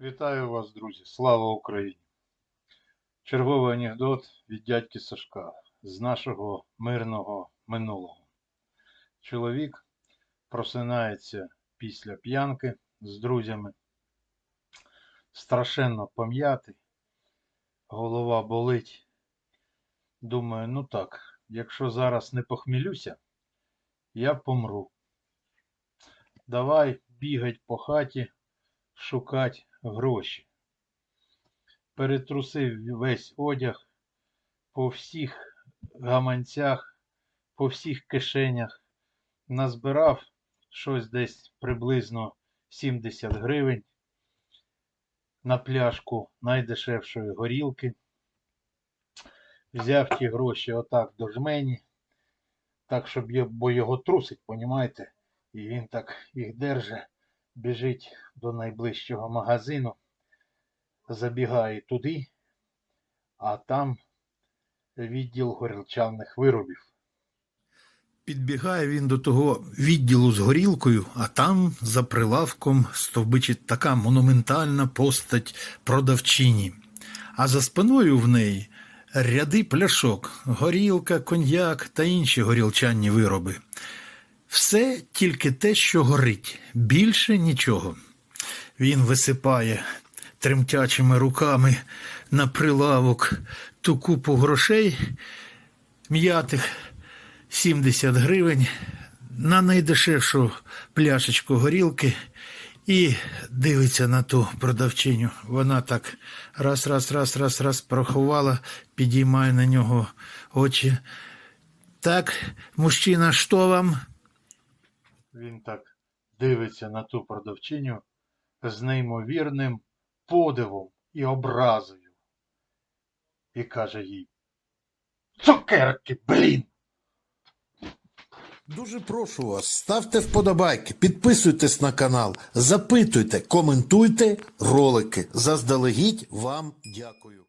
Вітаю вас, друзі! Слава Україні! Черговий анекдот від дядьки Сашка з нашого мирного минулого. Чоловік просинається після п'янки з друзями, страшенно пом'ятий, голова болить. Думаю, ну так, якщо зараз не похмілюся, я помру. Давай бігать по хаті, шукать гроші. Перетрусив весь одяг по всіх гаманцях, по всіх кишенях, назбирав щось десь приблизно 70 гривень на пляшку найдешевшої горілки. Взяв ті гроші отак до жмені, так, щоб бо його трусить, понімаєте? І він так їх держить біжить до найближчого магазину, забігає туди, а там відділ горілчаних виробів. Підбігає він до того відділу з горілкою, а там за прилавком стовбичить така монументальна постать продавчині. А за спиною в неї ряди пляшок, горілка, коньяк та інші горілчанні вироби. Все тільки те, що горить, більше нічого. Він висипає тремтячими руками на прилавок ту купу грошей м'ятих 70 гривень на найдешевшу пляшечку горілки і дивиться на ту продавчиню. Вона так раз, раз, раз, раз, раз порахувала, підіймає на нього очі. Так, мужчина, що вам? Він так дивиться на ту продавчиню з неймовірним подивом і образою. І каже їй: Цукерки, блін! Дуже прошу вас, ставте вподобайки, підписуйтесь на канал, запитуйте, коментуйте ролики. Заздалегідь вам дякую.